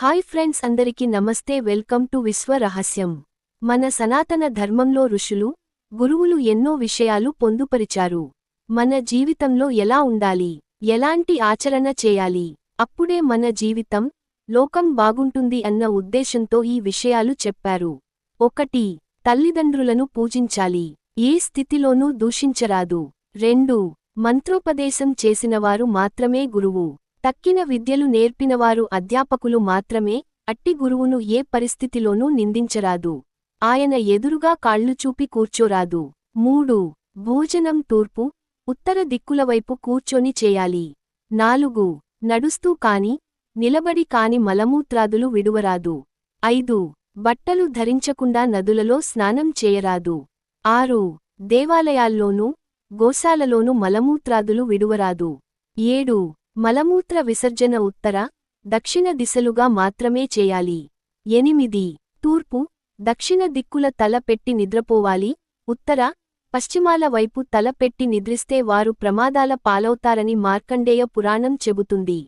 Hi friends అందరికి నమస్తే welcome to విశ్వ రహస్యం. మన సనాతన ధర్మంలో ఋషులు గురువులు ఎన్నో విషయాలు పొందుపరిచారు. మన జీవితంలో ఎలా ఉండాలి? ఎలాంటి ఆచరణ చేయాలి? అప్పుడే మన జీవితం లోకం బాగుంటుంది అన్న ఉద్దేశంతో ఈ విషయాలు చెప్పారు. ఒకటి తల్లిదండ్రులను పూజించాలి. ఏ స్థితిలోనూ దూషించరాదు. రెండు మంత్రోపదేశం చేసినవారు మాత్రమే గురువు. తక్కిన విద్యలు నేర్పినవారు అధ్యాపకులు మాత్రమే అట్టి గురువును ఏ పరిస్థితిలోనూ నిందించరాదు. ఆయన ఎదురుగా కాళ్ళు చూపి కూర్చోరాదు. మూడు. భోజనం తూర్పు ఉత్తర దిక్కులవైపు కూర్చొని చేయాలి. నాలుగు. నడుస్తూ కాని నిలబడి కాని మలమూత్రాదులు విడువరాదు. ఐదు. బట్టలు ధరించకుండా నదులలో స్నానం చేయరాదు. ఆరు. దేవాలయాల్లోనూ గోశాలలోనూ మలమూత్రాదులు విడువరాదు. ఏడు. మలమూత్ర విసర్జన ఉత్తర దక్షిణ దిశలుగా మాత్రమే చేయాలి. ఎనిమిది. తూర్పు దక్షిణ దిక్కుల తల పెట్టి నిద్రపోవాలి. ఉత్తర పశ్చిమాల వైపు తల పెట్టి నిద్రిస్తే వారు ప్రమాదాల పాలవుతారని మార్కండేయ పురాణం చెబుతుంది.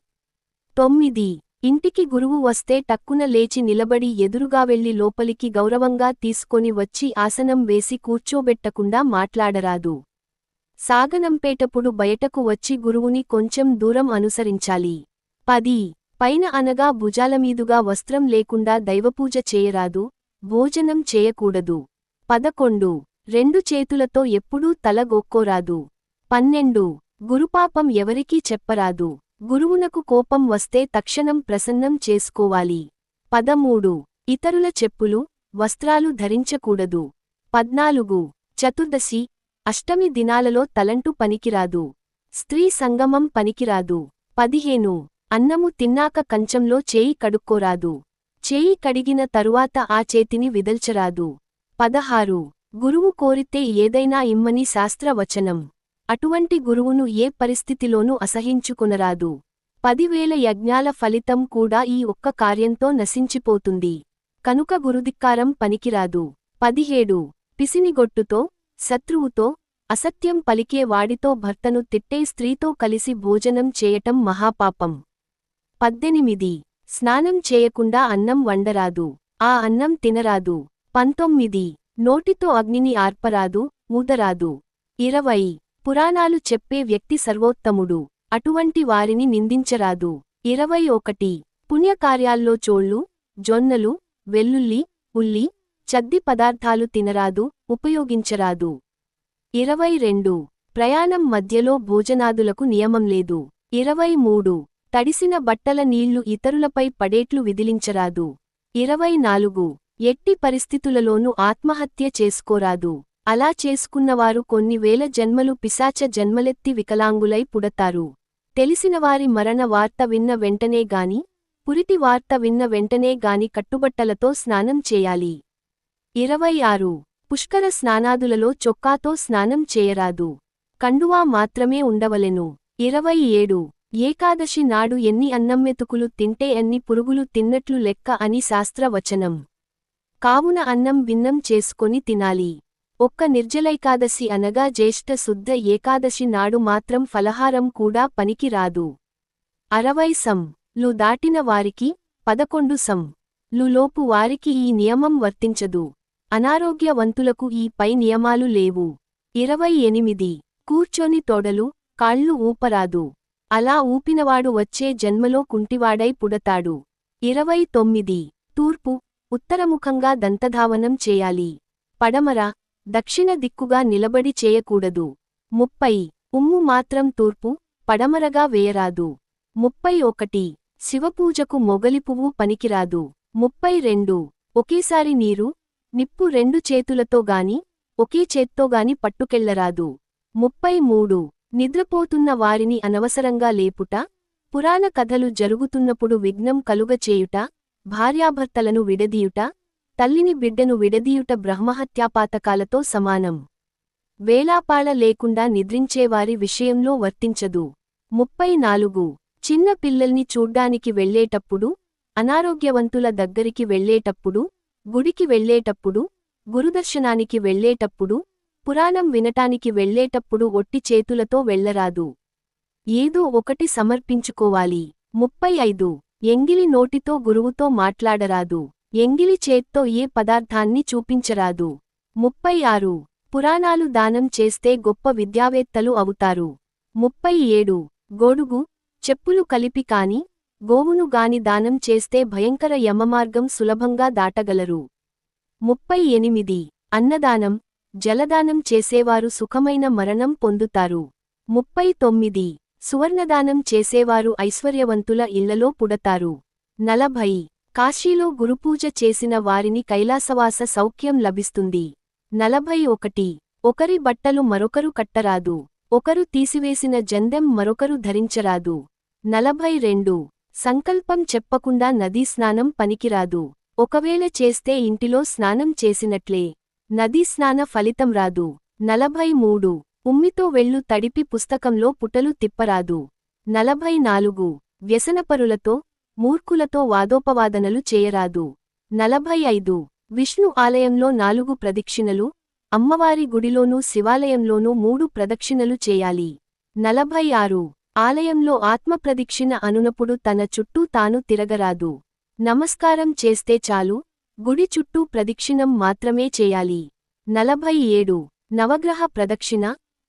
తొమ్మిది. ఇంటికి గురువు వస్తే టక్కున లేచి నిలబడి ఎదురుగా వెళ్ళి లోపలికి గౌరవంగా తీసుకొని వచ్చి ఆసనం వేసి కూర్చోబెట్టకుండా మాట్లాడరాదు. సాగనంపేటప్పుడు బయటకు వచ్చి గురువుని కొంచెం దూరం అనుసరించాలి. పది. పైన అనగా భుజాలమీదుగా వస్త్రం లేకుండా దైవపూజ చేయరాదు భోజనం చేయకూడదు. పదకొండు. రెండు చేతులతో ఎప్పుడూ తల గొక్కోరాదు. పన్నెండు. గురుపాపం ఎవరికీ చెప్పరాదు. గురువునకు కోపం వస్తే తక్షణం ప్రసన్నం చేసుకోవాలి. పదమూడు. ఇతరుల చెప్పులు వస్త్రాలు ధరించకూడదు. పద్నాలుగు. చతుర్దశి అష్టమి దినాలలో తలంటు పనికిరాదు. స్త్రీ సంగమం పనికిరాదు. పదిహేను. అన్నము తిన్నాక కంచంలో చేయి కడుక్కోరాదు. చేయి కడిగిన తరువాత ఆ చేతిని విదల్చరాదు. పదహారు. గురువు కోరితే ఏదైనా ఇమ్మని శాస్త్రవచనం. అటువంటి గురువును ఏ పరిస్థితిలోనూ అసహించుకునరాదు. పదివేల యజ్ఞాల ఫలితం కూడా ఈ ఒక్క కార్యంతో నశించిపోతుంది. కనుక గురుధిక్కారం పనికిరాదు. పదిహేడు. పిసినిగొట్టుతో శత్రువుతో అసత్యం పలికే వాడితో భర్తను తిట్టే స్త్రీతో కలిసి భోజనం చేయటం మహాపాపం. పద్దెనిమిది. స్నానం చేయకుండా అన్నం వండరాదు. ఆ అన్నం తినరాదు. పంతొమ్మిది. నోటితో అగ్నిని ఆర్పరాదు ఊదరాదు ఇరవై. పురాణాలు చెప్పే వ్యక్తి సర్వోత్తముడు. అటువంటి వారిని నిందించరాదు. ఇరవై ఒకటి. పుణ్యకార్యాల్లో చోళ్ళు జొన్నలు వెల్లుల్లి ఉల్లి చద్ది పదార్థాలు తినరాదు ఉపయోగించరాదు. ఇరవై రెండు. ప్రయాణం మధ్యలో భోజనాదులకు నియమం లేదు. ఇరవై మూడు. తడిసిన బట్టల నీళ్ళు ఇతరులపై పడేట్లు విదిలించరాదు. ఇరవై నాలుగు. ఎట్టి పరిస్థితులలోనూ ఆత్మహత్య చేసుకోరాదు. అలా చేసుకున్నవారు కొన్ని వేల జన్మలు పిశాచ జన్మలెత్తి వికలాంగులై పుడతారు. తెలిసినవారి మరణ వార్త విన్న వెంటనే గాని పురిటి వార్త విన్న వెంటనే గాని కట్టుబట్టలతో స్నానం చేయాలి. ఇరవై ఆరు. పుష్కర స్నానాదులలో చొక్కాతో స్నానం చేయరాదు. కండువా మాత్రమే ఉండవలెను. ఇరవై ఏడు. ఏకాదశి నాడు ఎన్ని అన్నమ్మెతుకులు తింటే అన్ని పురుగులు తిన్నట్లు లెక్క అని శాస్త్రవచనం. కావున అన్నం భిన్నం చేసుకొని తినాలి. ఒక్క నిర్జలైకాదశి అనగా జ్యేష్ఠ శుద్ధ ఏకాదశి నాడు మాత్రం ఫలహారం కూడా పనికిరాదు. అరవై సం. లు దాటిన వారికి పదకొండు సం. లు లోపు వారికి ఈ నియమం వర్తించదు. అనారోగ్యవంతులకు ఈ పై నియమాలు లేవు. ఇరవై ఎనిమిది. కూర్చొని తోడలు కాళ్ళు ఊపరాదు. అలా ఊపినవాడు వచ్చే జన్మలో కుంటివాడై పుడతాడు. ఇరవై తొమ్మిది. తూర్పు. ఉత్తరముఖంగా దంతధావనం చేయాలి. పడమర. దక్షిణ దిక్కుగా నిలబడి చేయకూడదు. ముప్పై. ఉమ్ము మాత్రం తూర్పు పడమరగా వేయరాదు. ముప్పై ఒకటి. శివపూజకు మొగలిపువ్వు పనికిరాదు. ముప్పై రెండు. ఒకేసారి నీరు నిప్పు రెండు చేతులతో గాని ఒకే చేత్తోగాని పట్టుకెళ్ళరాదు. ముప్పై మూడు. నిద్రపోతున్న వారిని అనవసరంగా లేపుట పురాణ కథలు జరుగుతున్నప్పుడు విఘ్నం కలుగచేయుట భార్యాభర్తలను విడదీయుట తల్లిని బిడ్డను విడదీయుట బ్రహ్మహత్యాపాతకాలతో సమానం. వేలాపాళ లేకుండా నిద్రించేవారి విషయంలో వర్తించదు. ముప్పై నాలుగు. చిన్న పిల్లల్ని చూడ్డానికి వెళ్ళేటప్పుడు అనారోగ్యవంతుల దగ్గరికి వెళ్ళేటప్పుడు గుడికి వెళ్ళేటప్పుడు గురుదర్శనానికి వెళ్ళేటప్పుడు పురాణం వినటానికి వెళ్ళేటప్పుడు ఒట్టి చేతులతో వెళ్ళరాదు ఏదో ఒకటి సమర్పించుకోవాలి. ముప్పై ఐదు. ఎంగిలి నోటితో గురువుతో మాట్లాడరాదు. ఎంగిలి చేత్తో ఏ పదార్థాన్ని చూపించరాదు. ముప్పై ఆరు. పురాణాలు దానం చేస్తే గొప్ప విద్యావేత్తలు అవుతారు. ముప్పై ఏడు. గొడుగు చెప్పులు కలిపి కాని గోవును గాని దానం చేస్తే భయంకర యమమార్గం సులభంగా దాటగలరు. ముప్పై ఎనిమిది అన్నదానం జలదానం చేసేవారు సుఖమైన మరణం పొందుతారు. ముప్పై తొమ్మిది సువర్ణదానం చేసేవారు ఐశ్వర్యవంతుల ఇళ్ళలో పుడతారు. నలభై. కాశీలో గురుపూజ చేసిన వారిని కైలాసవాస సౌఖ్యం లభిస్తుంది. నలభై ఒకటి ఒకరి బట్టలు మరొకరు కట్టరాదు. ఒకరు తీసివేసిన జందెం మరొకరు ధరించరాదు. నలభై రెండు సంకల్పం చెప్పకుండా నదీ స్నానం పనికిరాదు. ఒకవేళ చేస్తే ఇంటిలో స్నానం చేసినట్లే. నదీ స్నాన ఫలితం రాదు. నలభై మూడు. ఉమ్మితో వెళ్ళు తడిపి పుస్తకంలో పుటలు తిప్పరాదు. నలభై నాలుగు. వ్యసనపరులతో మూర్ఖులతో వాదోపవాదనలు చేయరాదు. నలభై ఐదు. విష్ణు ఆలయంలో నాలుగు ప్రదక్షిణలు అమ్మవారి గుడిలోనూ శివాలయంలోనూ మూడు ప్రదక్షిణలు చేయాలి. నలభై ఆరు. ఆలయంలో ఆత్మప్రదిక్షిణ అనునప్పుడు తన చుట్టూ తాను తిరగరాదు. నమస్కారం చేస్తే చాలు గుడి చుట్టూ ప్రదక్షిణం మాత్రమే చేయాలి. నలభై ఏడు. నవగ్రహ ప్రదక్షిణ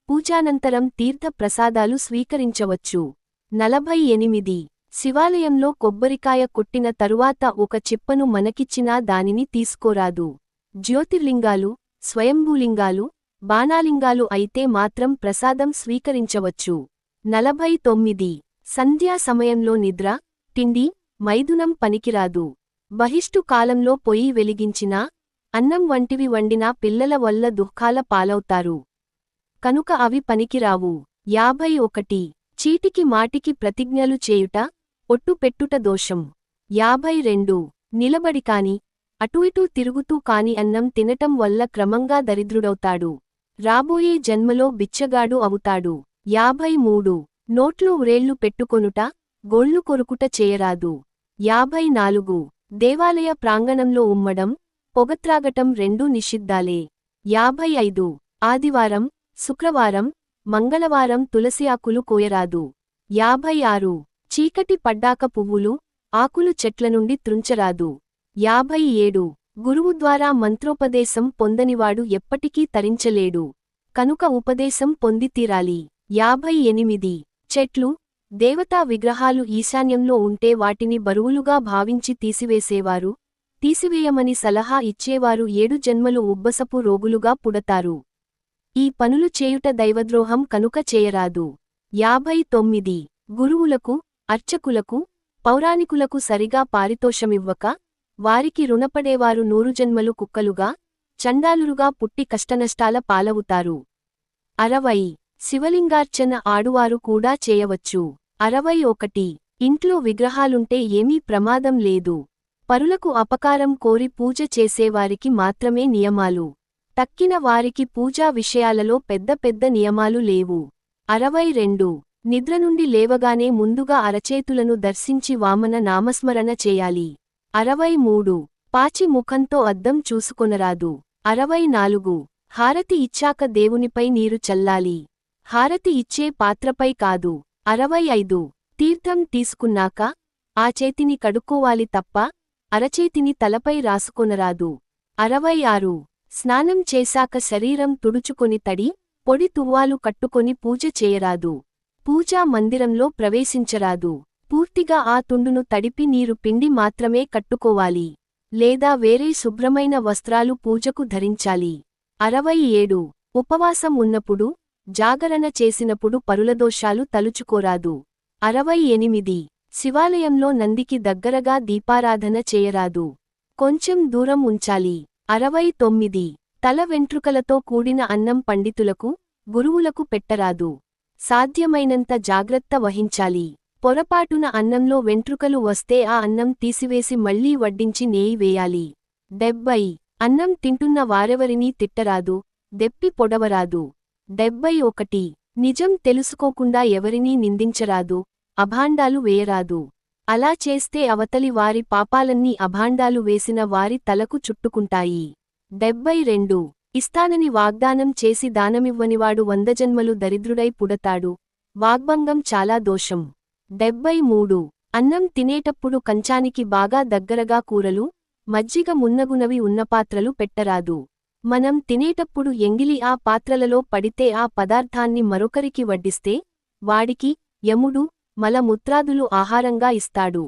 పూజానంతరం తీర్థ ప్రసాదాలు స్వీకరించవచ్చు. నలభై ఎనిమిది. శివాలయంలో కొబ్బరికాయ కొట్టిన తరువాత ఒక చిప్పను మనకిచ్చినా దానిని తీసుకోరాదు. జ్యోతిర్లింగాలు స్వయంభూలింగాలు బాణాలింగాలు అయితే మాత్రం ప్రసాదం స్వీకరించవచ్చు. నలభై తొమ్మిది సంధ్యా సమయంలో నిద్ర తిండి మైథునం పనికిరాదు. బహిష్టు కాలంలో పొయ్యి వెలిగించినా అన్నం వంటివి వండినా పిల్లల వల్ల దుఃఖాల పాలవుతారు. కనుక అవి పనికిరావు. యాభై ఒకటి. చీటికి మాటికి ప్రతిజ్ఞలు చేయుట ఒట్టుపెట్టుట దోషం. యాభై రెండు. నిలబడి కాని అటూ ఇటూ తిరుగుతూ కాని అన్నం తినటం వల్ల క్రమంగా దరిద్రుడవుతాడు. రాబోయే జన్మలో బిచ్చగాడు అవుతాడు. యాభై మూడు నోట్లు వ్రేళ్ళు పెట్టుకొనుట గోళ్ళు కొరుకుట చేయరాదు. యాభై నాలుగు దేవాలయ ప్రాంగణంలో ఉమ్మడం పొగత్రాగటం రెండూ నిషిద్ధాలే. యాభై ఐదు ఆదివారం శుక్రవారం మంగళవారం తులసి ఆకులు కోయరాదు. యాభై ఆరు చీకటి పడ్డాక పువ్వులు ఆకులు చెట్ల నుండి త్రుంచరాదు యాభై ఏడు గురువు ద్వారా మంత్రోపదేశం పొందనివాడు ఎప్పటికీ తరించలేడు. కనుక ఉపదేశం పొందితీరాలి యాభై ఎనిమిది. చెట్లు దేవతా విగ్రహాలు ఈశాన్యంలో ఉంటే వాటిని బరువులుగా భావించి తీసివేసేవారు తీసివేయమని సలహా ఇచ్చేవారు ఏడు జన్మలు ఉబ్బసపు రోగులుగా పుడతారు. ఈ పనులు చేయుట దైవద్రోహం కనుక చేయరాదు. యాభై తొమ్మిది. గురువులకు అర్చకులకు పౌరాణికులకు సరిగా పారితోషమివ్వక వారికి రుణపడేవారు నూరు జన్మలు కుక్కలుగా చండాలురుగా పుట్టి కష్టనష్టాల పాలవుతారు. అరవై. శివలింగార్చన ఆడువారు కూడా చేయవచ్చు. అరవై ఒకటి. ఇంట్లో విగ్రహాలుంటే ఏమీ ప్రమాదం లేదు. పరులకు అపకారం కోరి పూజ చేసేవారికి మాత్రమే నియమాలు. తక్కిన వారికి పూజా విషయాలలో పెద్ద పెద్ద నియమాలు లేవు. అరవై రెండు. నిద్ర నుండి లేవగానే ముందుగా అరచేతులను దర్శించి వామన నామస్మరణ చేయాలి. అరవై మూడు. పాచి ముఖంతో అద్దం చూసుకొనరాదు. అరవై నాలుగు. హారతి ఇచ్చాక దేవునిపై నీరు చల్లాలి. హారతి ఇచ్చే పాత్రపై కాదు. అరవై ఐదు. తీర్థం తీసుకున్నాక ఆ చేతిని కడుక్కోవాలి తప్ప అరచేతిని తలపై రాసుకొనరాదు. అరవై ఆరు. స్నానం చేశాక శరీరం తుడుచుకొని తడి పొడి తువ్వాలు కట్టుకొని పూజ చేయరాదు. పూజా మందిరంలో ప్రవేశించరాదు. పూర్తిగా ఆ తుండును తడిపి నీరు పిండి మాత్రమే కట్టుకోవాలి. లేదా వేరే శుభ్రమైన వస్త్రాలు పూజకు ధరించాలి. అరవై ఏడు. ఉపవాసం ఉన్నప్పుడు జాగరణ చేసినప్పుడు పరులదోషాలు తలుచుకోరాదు. అరవై ఎనిమిది. శివాలయంలో నందికి దగ్గరగా దీపారాధన చేయరాదు. కొంచెం దూరం ఉంచాలి. అరవై తొమ్మిది. తల వెంట్రుకలతో కూడిన అన్నం పండితులకు గురువులకు పెట్టరాదు. సాధ్యమైనంత జాగ్రత్త వహించాలి. పొరపాటున అన్నంలో వెంట్రుకలు వస్తే ఆ అన్నం తీసివేసి మళ్ళీ వడ్డించి నేయి వేయాలి. డెబ్బై. అన్నం తింటున్న వారెవరినీ తిట్టరాదు. దెప్పి పొడవరాదు. డెబ్బై ఒకటి నిజం తెలుసుకోకుండా ఎవరినీ నిందించరాదు అభాండాలు వేయరాదు. అలా చేస్తే అవతలి వారి పాపాలన్నీ అభాండాలు వేసిన వారి తలకు చుట్టుకుంటాయి. డెబ్బై రెండు ఇస్తానని వాగ్దానం చేసి దానమివ్వనివాడు వందజన్మలు దరిద్రుడై పుడతాడు. వాగ్భంగం చాలా దోషం. డెబ్బై మూడు అన్నం తినేటప్పుడు కంచానికి బాగా దగ్గరగా కూరలు మజ్జిగ మున్నగునవి ఉన్న పాత్రలు పెట్టరాదు. మనం తినేటప్పుడు ఎంగిలి ఆ పాత్రలలో పడితే ఆ పదార్థాన్ని మరొకరికి వడ్డిస్తే వాడికి యముడు మలముత్రాదులు ఆహారంగా ఇస్తాడు.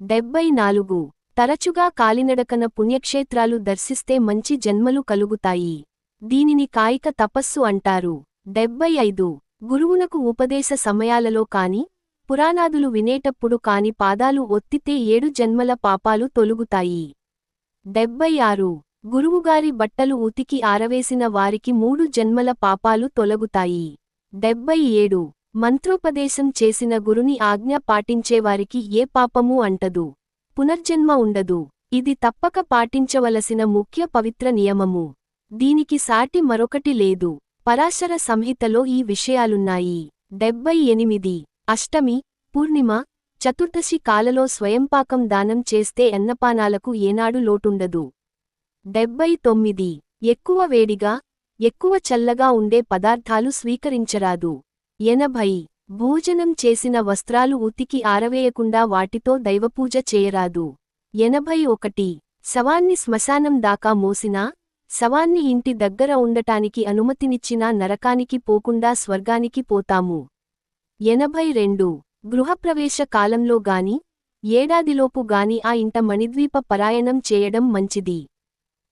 డెబ్బై నాలుగు తరచుగా కాలినడకన పుణ్యక్షేత్రాలు దర్శిస్తే మంచి జన్మలు కలుగుతాయి. దీనిని కాయిక తపస్సు అంటారు. డెబ్బై ఐదు గురువునకు ఉపదేశ సమయాలలో కాని పురాణాదులు వినేటప్పుడు కాని పాదాలు ఒత్తితే ఏడు జన్మల పాపాలు తొలుగుతాయి. డెబ్బై ఆరు గురువుగారి బట్టలు ఉతికి ఆరవేసిన వారికి మూడు జన్మల పాపాలు తొలగుతాయి. డెబ్బై ఏడు. మంత్రోపదేశం చేసిన గురుని ఆజ్ఞ పాటించేవారికి ఏ పాపమూ అంటదు. పునర్జన్మ ఉండదు. ఇది తప్పక పాటించవలసిన ముఖ్య పవిత్ర నియమము. దీనికి సాటి మరొకటి లేదు. పరాశర సంహితలో ఈ విషయాలున్నాయి. డెబ్బై ఎనిమిది. అష్టమి పూర్ణిమ చతుర్దశి కాలలో స్వయంపాకం దానం చేస్తే అన్నపానాలకు ఏనాడు లోటుండదు. డెబ్బై తొమ్మిది. ఎక్కువ వేడిగా ఎక్కువ చల్లగా ఉండే పదార్థాలు స్వీకరించరాదు. ఎనభై. భోజనం చేసిన వస్త్రాలు ఉతికి ఆరవేయకుండా వాటితో దైవపూజ చేయరాదు. ఎనభై ఒకటి. శవాన్ని శ్మశానం దాకా మోసినా శవాన్ని ఇంటి దగ్గర ఉండటానికి అనుమతినిచ్చినా నరకానికి పోకుండా స్వర్గానికి పోతాము. ఎనభై రెండు. గృహప్రవేశ కాలంలో గాని ఏడాదిలోపు గాని ఆ ఇంట మణిద్వీప పరాయణం చేయడం మంచిది.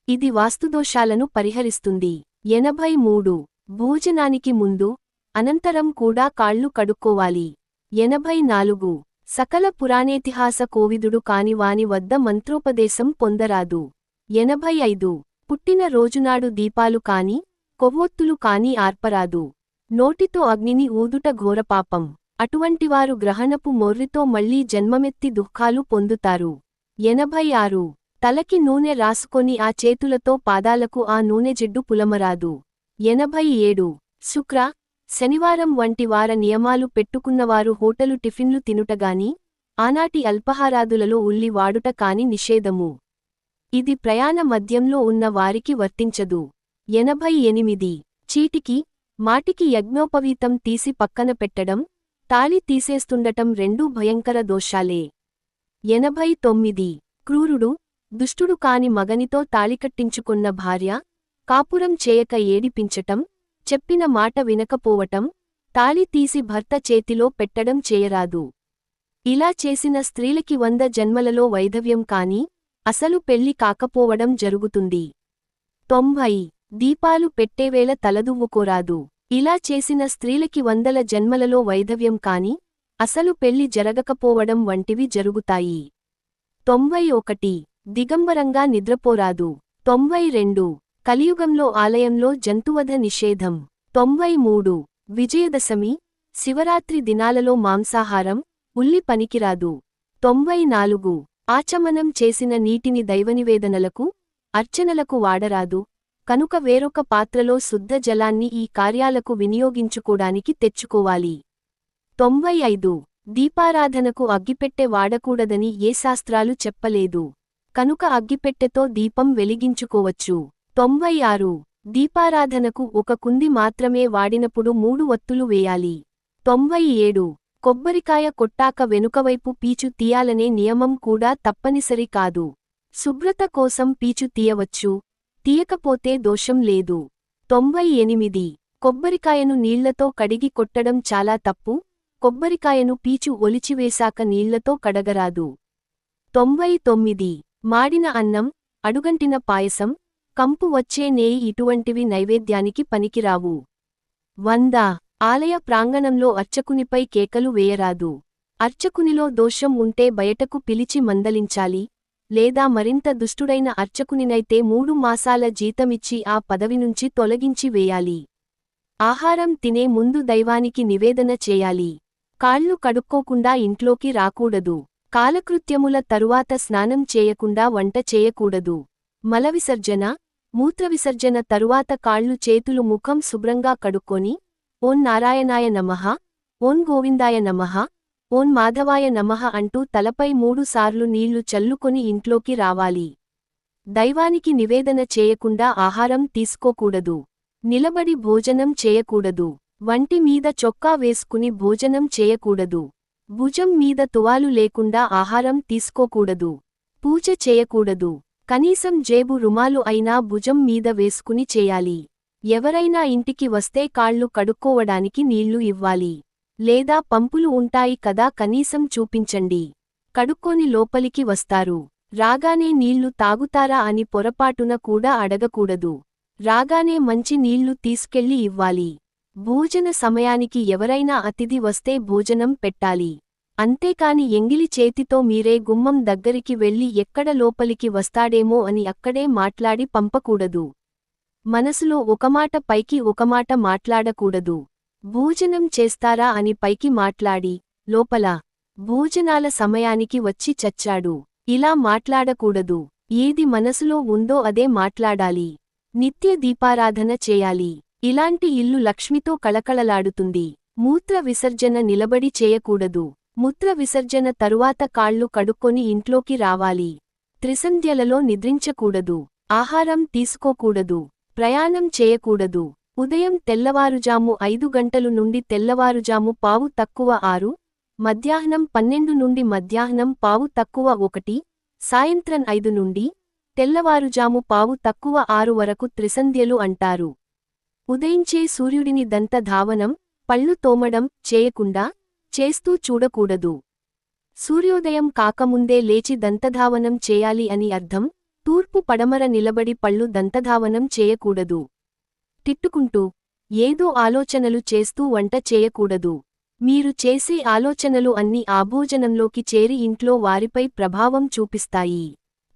ఇది వాస్తుదోషాలను పరిహరిస్తుంది. ఎనభై మూడు. భోజనానికి ముందు అనంతరం కూడా కాళ్ళు కడుక్కోవాలి. ఎనభై నాలుగు. సకల పురాణేతిహాస కోవిదుడు కాని వాని వద్ద మంత్రోపదేశం పొందరాదు. ఎనభై ఐదు. పుట్టిన రోజునాడు దీపాలు కాని కొవ్వొత్తులు కాని ఆర్పరాదు. నోటితో అగ్నిని ఊదుట ఘోరపాపం అటువంటివారు గ్రహణపు మొర్రితో మళ్ళీ జన్మమెత్తి దుఃఖాలు పొందుతారు. ఎనభై ఆరు. తలకి నూనె రాసుకొని ఆ చేతులతో పాదాలకు ఆ నూనె జిడ్డు పులమరాదు. ఎనభై ఏడు. శుక్ర. శనివారం వంటి వార నియమాలు పెట్టుకున్నవారు హోటలు టిఫిన్లు తినుటగాని ఆనాటి అల్పహారాదులలో ఉల్లి వాడుట కాని నిషేధము. ఇది ప్రయాణ మధ్యంలో ఉన్న వారికి వర్తించదు. ఎనభై ఎనిమిది. చీటికి మాటికి యజ్ఞోపవీతం తీసి పక్కన పెట్టడం తాళి తీసేస్తుండటం రెండూ భయంకర దోషాలే. ఎనభై తొమ్మిది. క్రూరుడు దుష్టుడు కాని మగనితో తాళికట్టించుకున్న భార్య కాపురం చేయక ఏడిపించటం చెప్పిన మాట వినకపోవటం తాళి తీసి భర్త చేతిలో పెట్టడం చేయరాదు. ఇలా చేసిన స్త్రీలకి వంద జన్మలలో వైధవ్యం కాని అసలు పెళ్ళి కాకపోవడం జరుగుతుంది. తొంభై దీపాలు పెట్టేవేళ తలదువ్వుకోరాదు. ఇలా చేసిన స్త్రీలకి వందల జన్మలలో వైధవ్యం కాని అసలు పెళ్ళి జరగకపోవడం వంటివి జరుగుతాయి. తొంభై ఒకటి దిగంబరంగా నిద్రపోరాదు. తొంభై రెండు. కలియుగంలో ఆలయంలో జంతువధ నిషేధం. తొంభై మూడు. విజయదశమి. శివరాత్రి దినాలలో మాంసాహారం. ఉల్లి పనికిరాదు. తొంభై నాలుగు. ఆచమనం చేసిన నీటిని దైవనివేదనలకు అర్చనలకు వాడరాదు. కనుక వేరొక పాత్రలో శుద్ధ జలాన్ని ఈ కార్యాలకు వినియోగించుకోడానికి తెచ్చుకోవాలి. తొంభై ఐదు. దీపారాధనకు అగ్గిపెట్టె వాడకూడదని ఏ శాస్త్రాలు చెప్పలేదు. కనుక అగ్గిపెట్టెతో దీపం వెలిగించుకోవచ్చు. తొంభై ఆరు దీపారాధనకు ఒక కుంది మాత్రమే వాడినప్పుడు మూడు ఒత్తులు వేయాలి. తొంభై ఏడు కొబ్బరికాయ కొట్టాక వెనుకవైపు పీచు తీయాలనే నియమం కూడా తప్పనిసరి కాదు. శుభ్రత కోసం పీచు తీయవచ్చు. తీయకపోతే దోషం లేదు. తొంభై ఎనిమిది కొబ్బరికాయను నీళ్ళతో కడిగి కొట్టడం చాలా తప్పు. కొబ్బరికాయను పీచు ఒలిచివేశాక నీళ్ళతో కడగరాదు. తొంభై తొమ్మిది మాడిన అన్నం అడుగంటిన పాయసం కంపు వచ్చే నేయి ఇటువంటివి నైవేద్యానికి పనికిరావు. వంద. ఆలయ ప్రాంగణంలో అర్చకునిపై కేకలు వేయరాదు. అర్చకునిలో దోషం ఉంటే బయటకు పిలిచి మందలించాలి లేదా మరింత దుష్టుడైన అర్చకునినైతే మూడు మాసాల జీతమిచ్చి ఆ పదవి నుంచి తొలగించి వేయాలి. ఆహారం తినే ముందు దైవానికి నివేదన చేయాలి. కాళ్ళు కడుక్కోకుండా ఇంట్లోకి రాకూడదు. కాలకృత్యముల తరువాత స్నానం చేయకుండా వంట చేయకూడదు. మలవిసర్జన మూత్రవిసర్జన తరువాత కాళ్ళు చేతులు ముఖం శుభ్రంగా కడుక్కొని ఓం నారాయణాయ నమః ఓం గోవిందాయ నమః ఓం మాధవాయ నమః అంటూ తలపై మూడుసార్లు నీళ్ళు చల్లుకొని ఇంట్లోకి రావాలి. దైవానికి నివేదన చేయకుండా ఆహారం తీసుకోకూడదు. నిలబడి భోజనం చేయకూడదు. వంటి మీద చొక్కా వేసుకుని భోజనం చేయకూడదు. భుజం మీద తువాలు లేకుండా ఆహారం తీసుకోకూడదు. పూజ చేయకూడదు. కనీసం జేబు రుమాలు అయినా భుజం మీద వేసుకుని చేయాలి. ఎవరైనా ఇంటికి వస్తే కాళ్ళు కడుక్కోవడానికి నీళ్ళు ఇవ్వాలి. లేదా పంపులు ఉంటాయి కదా కనీసం చూపించండి. కడుక్కొని లోపలికి వస్తారు. రాగానే నీళ్ళు తాగుతారా అని పొరపాటున కూడా అడగకూడదు. రాగానే మంచి నీళ్ళు తీసుకెళ్ళి ఇవ్వాలి. భోజన సమయానికి ఎవరైనా అతిథి వస్తే భోజనం పెట్టాలి. అంతేకాని ఎంగిలి చేతితో మీరే గుమ్మం దగ్గరికి వెళ్ళి ఎక్కడ లోపలికి వస్తాడేమో అని అక్కడే మాట్లాడి పంపకూడదు. మనసులో ఒకమాట పైకి ఒకమాట మాట్లాడకూడదు. భోజనం చేస్తారా అని పైకి మాట్లాడి లోపల భోజనాల సమయానికి వచ్చి చచ్చాడు. ఇలా మాట్లాడకూడదు. ఏది మనసులో ఉందో అదే మాట్లాడాలి. నిత్య దీపారాధన చేయాలి. ఇలాంటి ఇల్లు లక్ష్మితో కళకళలాడుతుంది. మూత్ర విసర్జన నిలబడి చేయకూడదు. మూత్ర విసర్జన తరువాత కాళ్ళు కడుక్కొని ఇంట్లోకి రావాలి. త్రిసంధ్యలలో నిద్రించకూడదు. ఆహారం తీసుకోకూడదు. ప్రయాణం చేయకూడదు. ఉదయం తెల్లవారుజాము ఐదు గంటలు నుండి తెల్లవారుజాము పావు తక్కువ ఆరు మధ్యాహ్నం పన్నెండు నుండి మధ్యాహ్నం పావు తక్కువ ఒకటి సాయంత్రం ఐదు నుండి తెల్లవారుజాము పావు తక్కువ ఆరు వరకు త్రిసంధ్యలు అంటారు. ఉదయించే సూర్యుడిని దంత ధావనం పళ్ళు తోమడం చేయకుండా చేస్తూ చూడకూడదు. సూర్యోదయం కాకముందే లేచి దంతధావనం చేయాలి అని అర్థం తూర్పు పడమర నిలబడి పళ్ళు దంతధావనం చేయకూడదు. తిట్టుకుంటూ ఏదో ఆలోచనలు చేస్తూ వంట చేయకూడదు. మీరు చేసే ఆలోచనలు అన్ని ఆభోజనంలోకి చేరి ఇంట్లో వారిపై ప్రభావం చూపిస్తాయి.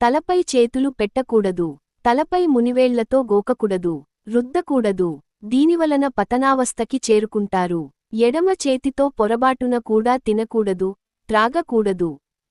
తలపై చేతులు పెట్టకూడదు. తలపై మునివేళ్ళతో గోకకూడదు. రుద్దకూడదు. దీనివలన పతనావస్థకి చేరుకుంటారు. ఎడమ చేతితో పొరబాటున కూడా తినకూడదు త్రాగకూడదు.